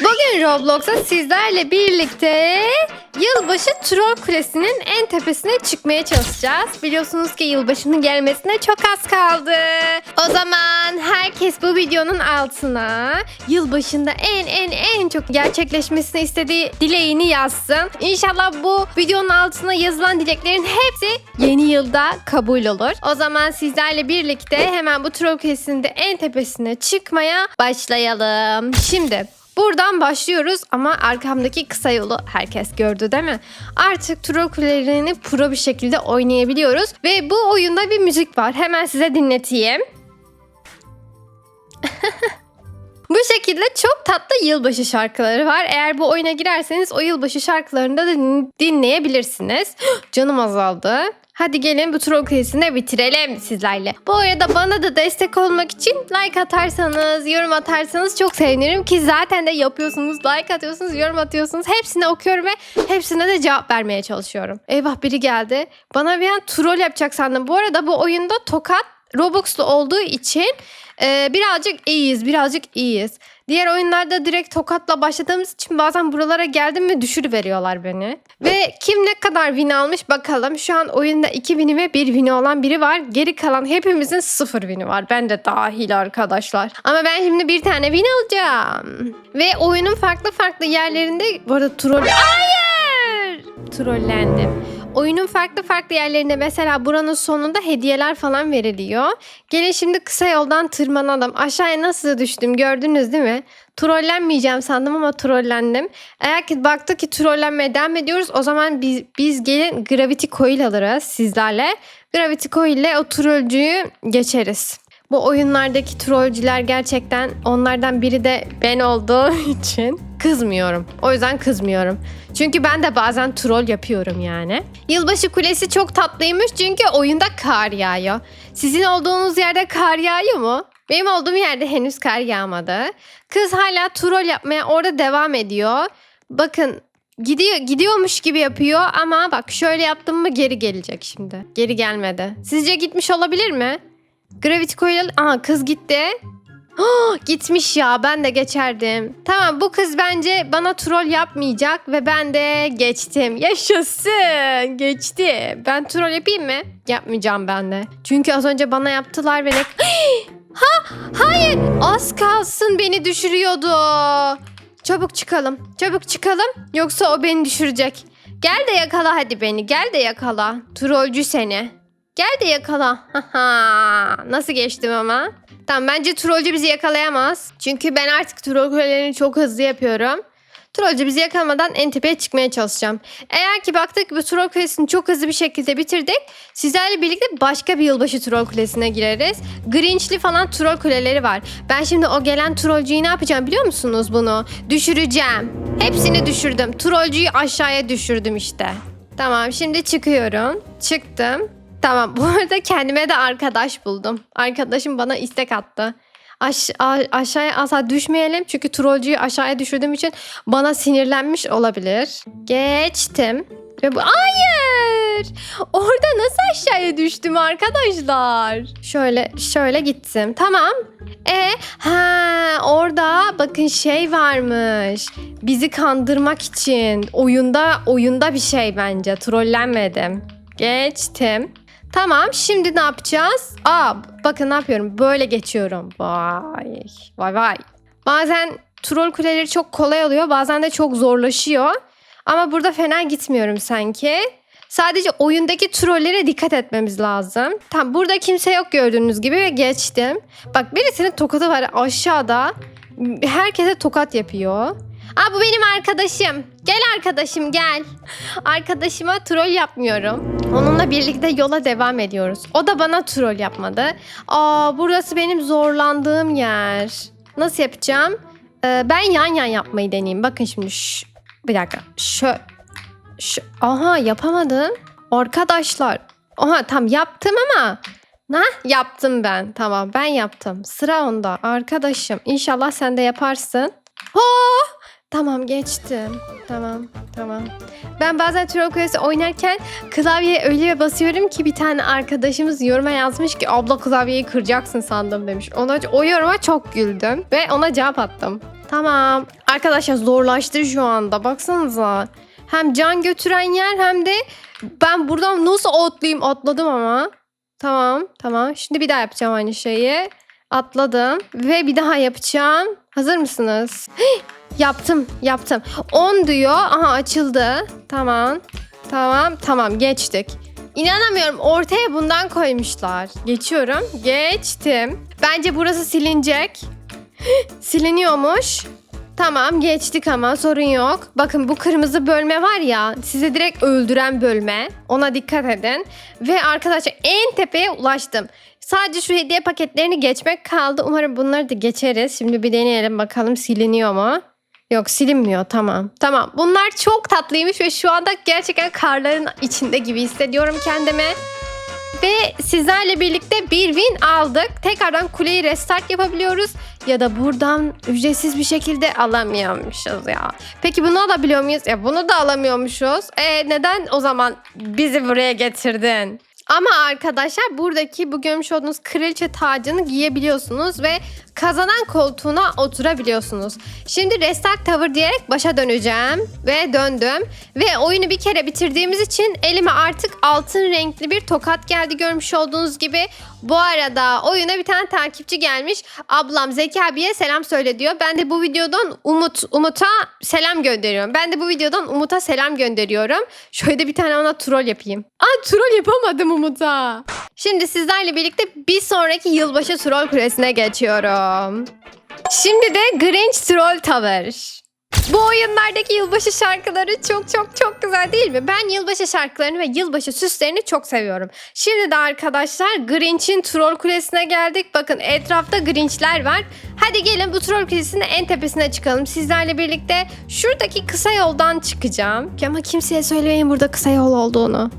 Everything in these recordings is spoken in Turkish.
Bugün Roblox'a sizlerle birlikte yılbaşı troll kulesinin en tepesine çıkmaya çalışacağız. Biliyorsunuz ki yılbaşının gelmesine çok az kaldı. O zaman herkes bu videonun altına yılbaşında en en en çok gerçekleşmesini istediği dileğini yazsın. İnşallah bu videonun altına yazılan dileklerin hepsi yeni yılda kabul olur. O zaman sizlerle birlikte hemen bu troll kulesinin de en tepesine çıkmaya başlayalım. Şimdi Buradan başlıyoruz ama arkamdaki kısa yolu herkes gördü değil mi? Artık troll kulelerini pro bir şekilde oynayabiliyoruz. Ve bu oyunda bir müzik var. Hemen size dinleteyim. Bu şekilde çok tatlı yılbaşı şarkıları var. Eğer bu oyuna girerseniz o yılbaşı şarkılarını da din- dinleyebilirsiniz. Canım azaldı. Hadi gelin bu troll de bitirelim sizlerle. Bu arada bana da destek olmak için like atarsanız, yorum atarsanız çok sevinirim ki zaten de yapıyorsunuz. Like atıyorsunuz, yorum atıyorsunuz. Hepsini okuyorum ve hepsine de cevap vermeye çalışıyorum. Eyvah biri geldi. Bana bir an troll yapacak sandım. Bu arada bu oyunda tokat Robux'lu olduğu için e, birazcık iyiyiz, birazcık iyiyiz. Diğer oyunlarda direkt tokatla başladığımız için bazen buralara geldim ve düşürüveriyorlar beni. Ve kim ne kadar win almış bakalım. Şu an oyunda 2 win'i ve 1 win'i olan biri var. Geri kalan hepimizin 0 win'i var. Ben de dahil arkadaşlar. Ama ben şimdi bir tane win alacağım. Ve oyunun farklı farklı yerlerinde bu arada troll... Hayır! Trollendim. Oyunun farklı farklı yerlerinde mesela buranın sonunda hediyeler falan veriliyor. Gelin şimdi kısa yoldan tırmanalım. Aşağıya nasıl düştüm gördünüz değil mi? Trollenmeyeceğim sandım ama trollendim. Eğer ki baktık ki trollenmeye devam ediyoruz o zaman biz, biz gelin Gravity Coil alırız sizlerle. Gravity Coil ile o trollcüyü geçeriz. Bu oyunlardaki trollcüler gerçekten onlardan biri de ben olduğum için kızmıyorum. O yüzden kızmıyorum. Çünkü ben de bazen troll yapıyorum yani. Yılbaşı kulesi çok tatlıymış çünkü oyunda kar yağıyor. Sizin olduğunuz yerde kar yağıyor mu? Benim olduğum yerde henüz kar yağmadı. Kız hala troll yapmaya orada devam ediyor. Bakın gidiyor gidiyormuş gibi yapıyor ama bak şöyle yaptım mı geri gelecek şimdi. Geri gelmedi. Sizce gitmiş olabilir mi? Gravity Coil Aha kız gitti. Oh, gitmiş ya ben de geçerdim. Tamam bu kız bence bana troll yapmayacak ve ben de geçtim. Yaşasın geçti. Ben troll yapayım mı? Yapmayacağım ben de. Çünkü az önce bana yaptılar ve ha hayır az kalsın beni düşürüyordu. Çabuk çıkalım. Çabuk çıkalım yoksa o beni düşürecek. Gel de yakala hadi beni. Gel de yakala. Trollcü seni. Gel de yakala. Nasıl geçtim ama? Tamam bence trollcü bizi yakalayamaz. Çünkü ben artık troll kulelerini çok hızlı yapıyorum. Trollcü bizi yakalamadan en tepeye çıkmaya çalışacağım. Eğer ki baktık bu troll kulesini çok hızlı bir şekilde bitirdik. Sizlerle birlikte başka bir yılbaşı troll kulesine gireriz. Grinch'li falan troll kuleleri var. Ben şimdi o gelen trollcüyü ne yapacağım biliyor musunuz bunu? Düşüreceğim. Hepsini düşürdüm. Trollcüyü aşağıya düşürdüm işte. Tamam şimdi çıkıyorum. Çıktım. Tamam bu arada kendime de arkadaş buldum. Arkadaşım bana istek attı. Aş- aşağıya asla düşmeyelim çünkü trollcüyü aşağıya düşürdüğüm için bana sinirlenmiş olabilir. Geçtim. Ve bu hayır. Orada nasıl aşağıya düştüm arkadaşlar? Şöyle şöyle gittim. Tamam. E ha orada bakın şey varmış. Bizi kandırmak için oyunda oyunda bir şey bence. Trollenmedim. Geçtim. Tamam şimdi ne yapacağız? Aa bakın ne yapıyorum böyle geçiyorum. Vay vay vay. Bazen troll kuleleri çok kolay oluyor bazen de çok zorlaşıyor. Ama burada fena gitmiyorum sanki. Sadece oyundaki trollere dikkat etmemiz lazım. Tamam burada kimse yok gördüğünüz gibi ve geçtim. Bak birisinin tokadı var aşağıda. Herkese tokat yapıyor. Aa bu benim arkadaşım. Gel arkadaşım gel. Arkadaşıma troll yapmıyorum. Onunla birlikte yola devam ediyoruz. O da bana troll yapmadı. Aa burası benim zorlandığım yer. Nasıl yapacağım? Ee, ben yan yan yapmayı deneyeyim. Bakın şimdi şu, bir dakika. Şu, şu aha yapamadım. Arkadaşlar. Aha tam yaptım ama Ha yaptım ben. Tamam ben yaptım. Sıra onda. Arkadaşım inşallah sen de yaparsın. Oh! Tamam geçtim. Tamam tamam. Ben bazen Troll Kulesi oynarken klavyeye öyle basıyorum ki bir tane arkadaşımız yoruma yazmış ki abla klavyeyi kıracaksın sandım demiş. Ona, o yoruma çok güldüm ve ona cevap attım. Tamam. Arkadaşlar zorlaştı şu anda. Baksanıza. Hem can götüren yer hem de ben buradan nasıl atlayayım? Atladım ama. Tamam tamam. Şimdi bir daha yapacağım aynı şeyi. Atladım ve bir daha yapacağım. Hazır mısınız? Hih! Yaptım yaptım. 10 diyor. Aha açıldı. Tamam. Tamam tamam geçtik. İnanamıyorum ortaya bundan koymuşlar. Geçiyorum. Geçtim. Bence burası silinecek. Siliniyormuş. Tamam geçtik ama sorun yok. Bakın bu kırmızı bölme var ya size direkt öldüren bölme. Ona dikkat edin. Ve arkadaşlar en tepeye ulaştım. Sadece şu hediye paketlerini geçmek kaldı. Umarım bunları da geçeriz. Şimdi bir deneyelim bakalım siliniyor mu? Yok silinmiyor tamam. Tamam bunlar çok tatlıymış ve şu anda gerçekten karların içinde gibi hissediyorum kendimi. Ve sizlerle birlikte bir win aldık. Tekrardan kuleyi restart yapabiliyoruz. Ya da buradan ücretsiz bir şekilde alamıyormuşuz ya. Peki bunu alabiliyor muyuz? Ya bunu da alamıyormuşuz. E neden o zaman bizi buraya getirdin? Ama arkadaşlar buradaki bu görmüş olduğunuz kraliçe tacını giyebiliyorsunuz ve kazanan koltuğuna oturabiliyorsunuz. Şimdi restart tower diyerek başa döneceğim ve döndüm. Ve oyunu bir kere bitirdiğimiz için elime artık altın renkli bir tokat geldi görmüş olduğunuz gibi. Bu arada oyuna bir tane takipçi gelmiş. Ablam Zeki abiye selam söyle diyor. Ben de bu videodan Umut Umut'a selam gönderiyorum. Ben de bu videodan Umut'a selam gönderiyorum. Şöyle bir tane ona troll yapayım. Aa troll yapamadım Umut'a. Şimdi sizlerle birlikte bir sonraki yılbaşı troll kulesine geçiyorum. Şimdi de Grinch Troll Tower. Bu oyunlardaki yılbaşı şarkıları çok çok çok güzel değil mi? Ben yılbaşı şarkılarını ve yılbaşı süslerini çok seviyorum. Şimdi de arkadaşlar Grinch'in troll kulesine geldik. Bakın etrafta Grinch'ler var. Hadi gelin bu troll kulesinin en tepesine çıkalım. Sizlerle birlikte şuradaki kısa yoldan çıkacağım. Ama kimseye söylemeyin burada kısa yol olduğunu.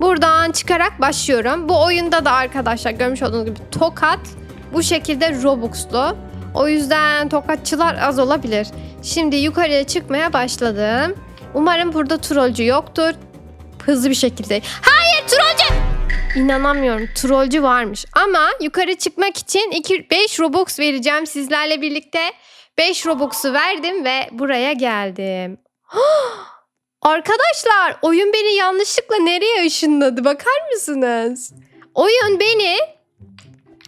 Buradan çıkarak başlıyorum. Bu oyunda da arkadaşlar görmüş olduğunuz gibi tokat bu şekilde Robux'lu. O yüzden tokatçılar az olabilir. Şimdi yukarıya çıkmaya başladım. Umarım burada trollcü yoktur. Hızlı bir şekilde. Hayır trollcü! İnanamıyorum trollcü varmış. Ama yukarı çıkmak için 2 5 Robux vereceğim sizlerle birlikte. 5 Robux'u verdim ve buraya geldim. Arkadaşlar oyun beni yanlışlıkla nereye ışınladı bakar mısınız? Oyun beni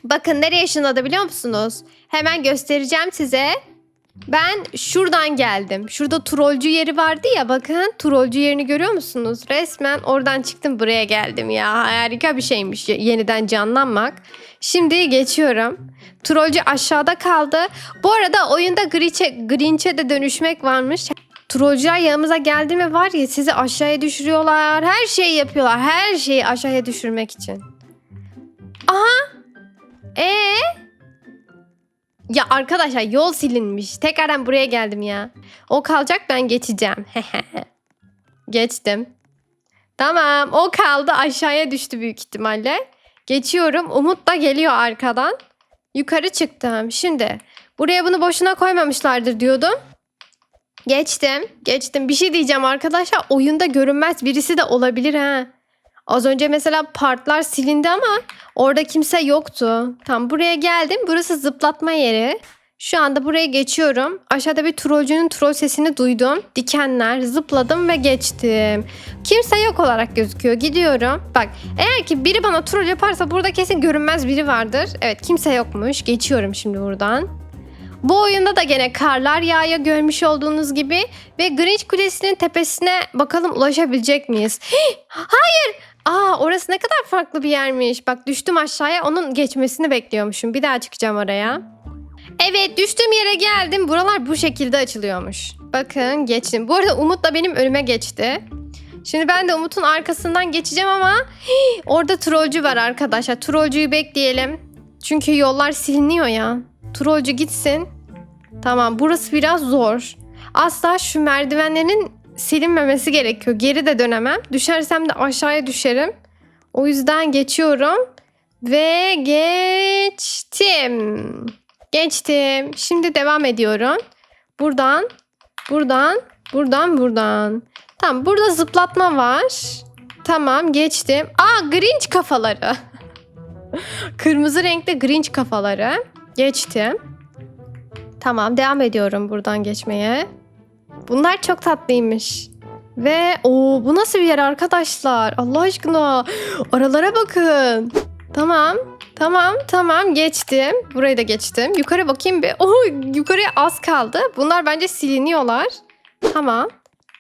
bakın nereye ışınladı biliyor musunuz? Hemen göstereceğim size. Ben şuradan geldim. Şurada trollcü yeri vardı ya bakın trollcü yerini görüyor musunuz? Resmen oradan çıktım buraya geldim ya. Harika bir şeymiş yeniden canlanmak. Şimdi geçiyorum. Trollcü aşağıda kaldı. Bu arada oyunda Grinch'e, Grinch'e de dönüşmek varmış. Trollcüler yanımıza geldi mi var ya sizi aşağıya düşürüyorlar. Her şeyi yapıyorlar. Her şeyi aşağıya düşürmek için. Ya arkadaşlar yol silinmiş. Tekrardan buraya geldim ya. O kalacak ben geçeceğim. Geçtim. Tamam o kaldı aşağıya düştü büyük ihtimalle. Geçiyorum. Umut da geliyor arkadan. Yukarı çıktım. Şimdi buraya bunu boşuna koymamışlardır diyordum. Geçtim. Geçtim. Bir şey diyeceğim arkadaşlar. Oyunda görünmez birisi de olabilir ha. Az önce mesela partlar silindi ama orada kimse yoktu. Tam buraya geldim. Burası zıplatma yeri. Şu anda buraya geçiyorum. Aşağıda bir trollcünün troll sesini duydum. Dikenler, zıpladım ve geçtim. Kimse yok olarak gözüküyor. Gidiyorum. Bak eğer ki biri bana troll yaparsa burada kesin görünmez biri vardır. Evet kimse yokmuş. Geçiyorum şimdi buradan. Bu oyunda da gene karlar yağıyor görmüş olduğunuz gibi. Ve Grinch Kulesi'nin tepesine bakalım ulaşabilecek miyiz? Hayır! Aa orası ne kadar farklı bir yermiş. Bak düştüm aşağıya onun geçmesini bekliyormuşum. Bir daha çıkacağım oraya. Evet düştüğüm yere geldim. Buralar bu şekilde açılıyormuş. Bakın geçtim. Bu arada Umut da benim önüme geçti. Şimdi ben de Umut'un arkasından geçeceğim ama hii, orada trollcü var arkadaşlar. Trollcüyü bekleyelim. Çünkü yollar siliniyor ya. Trollcü gitsin. Tamam burası biraz zor. Asla şu merdivenlerin silinmemesi gerekiyor. Geri de dönemem. Düşersem de aşağıya düşerim. O yüzden geçiyorum. Ve geçtim. Geçtim. Şimdi devam ediyorum. Buradan, buradan, buradan, buradan. Tamam burada zıplatma var. Tamam geçtim. Aa Grinch kafaları. Kırmızı renkte Grinch kafaları. Geçtim. Tamam devam ediyorum buradan geçmeye. Bunlar çok tatlıymış. Ve o bu nasıl bir yer arkadaşlar? Allah aşkına. Aralara bakın. Tamam. Tamam tamam geçtim. Burayı da geçtim. Yukarı bakayım bir. Oh yukarıya az kaldı. Bunlar bence siliniyorlar. Tamam.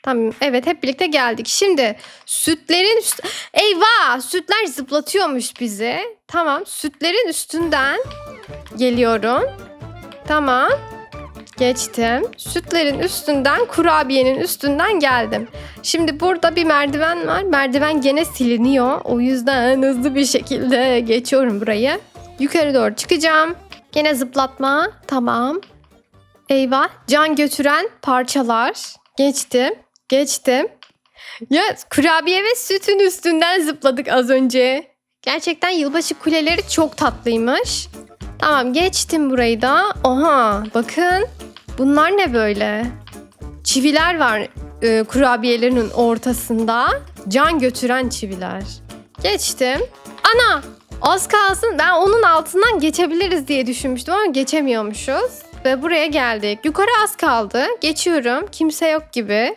Tamam evet hep birlikte geldik. Şimdi sütlerin üst... Eyvah sütler zıplatıyormuş bizi. Tamam sütlerin üstünden geliyorum. Tamam. Geçtim. Sütlerin üstünden kurabiyenin üstünden geldim. Şimdi burada bir merdiven var. Merdiven gene siliniyor. O yüzden hızlı bir şekilde geçiyorum burayı. Yukarı doğru çıkacağım. Gene zıplatma. Tamam. Eyvah. Can götüren parçalar. Geçtim. Geçtim. Ya kurabiye ve sütün üstünden zıpladık az önce. Gerçekten yılbaşı kuleleri çok tatlıymış. Tamam geçtim burayı da. Oha bakın. Bunlar ne böyle? Çiviler var e, kurabiyelerinin ortasında. Can götüren çiviler. Geçtim. Ana! Az kalsın. Ben onun altından geçebiliriz diye düşünmüştüm ama geçemiyormuşuz. Ve buraya geldik. Yukarı az kaldı. Geçiyorum. Kimse yok gibi.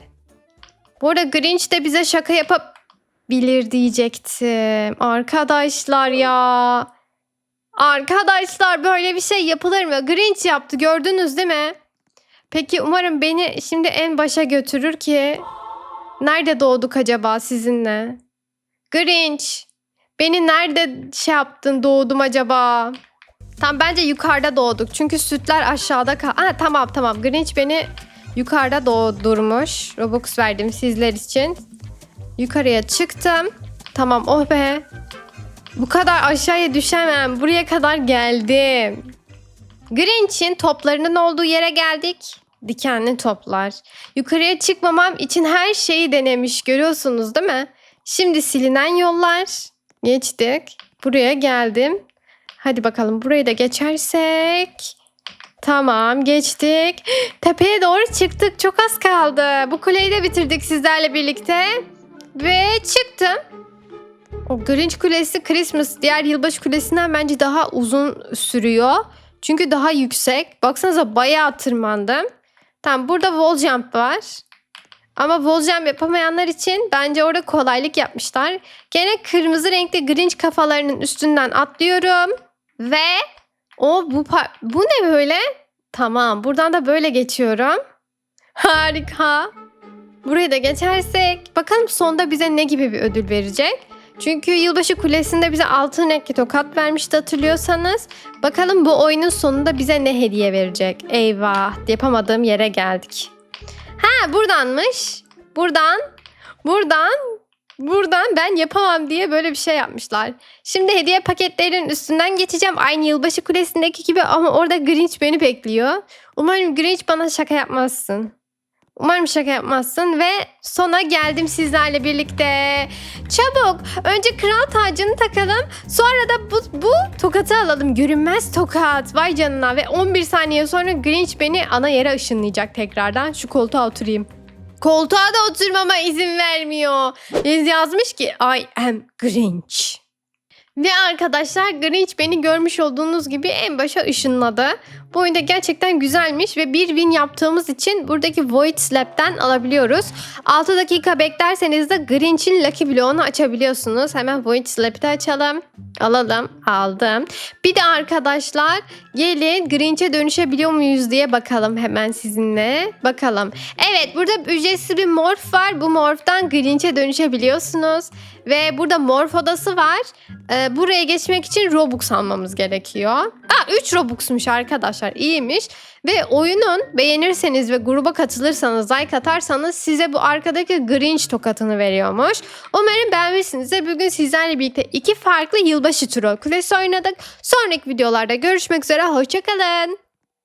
Bu arada Grinch de bize şaka yapabilir diyecektim. Arkadaşlar ya. Arkadaşlar böyle bir şey yapılır mı? Grinch yaptı gördünüz değil mi? Peki umarım beni şimdi en başa götürür ki. Nerede doğduk acaba sizinle? Grinch. Beni nerede şey yaptın doğdum acaba? Tam bence yukarıda doğduk. Çünkü sütler aşağıda kal. Ha tamam tamam. Grinch beni yukarıda doğdurmuş. Robux verdim sizler için. Yukarıya çıktım. Tamam oh be. Bu kadar aşağıya düşemem. Buraya kadar geldim. Grinch'in toplarının olduğu yere geldik. Dikenli toplar. Yukarıya çıkmamam için her şeyi denemiş. Görüyorsunuz değil mi? Şimdi silinen yollar. Geçtik. Buraya geldim. Hadi bakalım burayı da geçersek. Tamam geçtik. Tepeye doğru çıktık. Çok az kaldı. Bu kuleyi de bitirdik sizlerle birlikte. Ve çıktım. O Grinch Kulesi Christmas diğer yılbaşı kulesinden bence daha uzun sürüyor. Çünkü daha yüksek. Baksanıza bayağı tırmandım. Tamam burada wall jump var. Ama wall jump yapamayanlar için bence orada kolaylık yapmışlar. Gene kırmızı renkli Grinch kafalarının üstünden atlıyorum. Ve o bu bu ne böyle? Tamam buradan da böyle geçiyorum. Harika. Burayı da geçersek bakalım sonda bize ne gibi bir ödül verecek. Çünkü yılbaşı kulesinde bize altın renkli tokat vermişti hatırlıyorsanız. Bakalım bu oyunun sonunda bize ne hediye verecek. Eyvah yapamadığım yere geldik. Ha buradanmış. Buradan, buradan, buradan ben yapamam diye böyle bir şey yapmışlar. Şimdi hediye paketlerinin üstünden geçeceğim. Aynı yılbaşı kulesindeki gibi ama orada Grinch beni bekliyor. Umarım Grinch bana şaka yapmazsın. Umarım şaka yapmazsın ve sona geldim sizlerle birlikte. Çabuk önce kral tacını takalım sonra da bu, bu tokatı alalım. Görünmez tokat vay canına ve 11 saniye sonra Grinch beni ana yere ışınlayacak tekrardan. Şu koltuğa oturayım. Koltuğa da oturmama izin vermiyor. Yaz- Yazmış ki I am Grinch. Ve arkadaşlar Grinch beni görmüş olduğunuz gibi en başa ışınladı. Bu oyunda gerçekten güzelmiş ve bir win yaptığımız için buradaki Void Slap'ten alabiliyoruz. 6 dakika beklerseniz de Grinch'in Lucky Bloğunu açabiliyorsunuz. Hemen Void Slap'i de açalım. Alalım. Aldım. Bir de arkadaşlar gelin Grinch'e dönüşebiliyor muyuz diye bakalım hemen sizinle. Bakalım. Evet burada ücretsiz bir morf var. Bu morftan Grinch'e dönüşebiliyorsunuz. Ve burada morf odası var. Ee, buraya geçmek için Robux almamız gerekiyor. Aa 3 Robux'muş arkadaşlar. İyiymiş. Ve oyunun beğenirseniz ve gruba katılırsanız, like atarsanız size bu arkadaki Grinch tokatını veriyormuş. Umarım beğenmişsinizdir. Bugün sizlerle birlikte iki farklı yılbaşı troll kulesi oynadık. Sonraki videolarda görüşmek üzere. Hoşçakalın.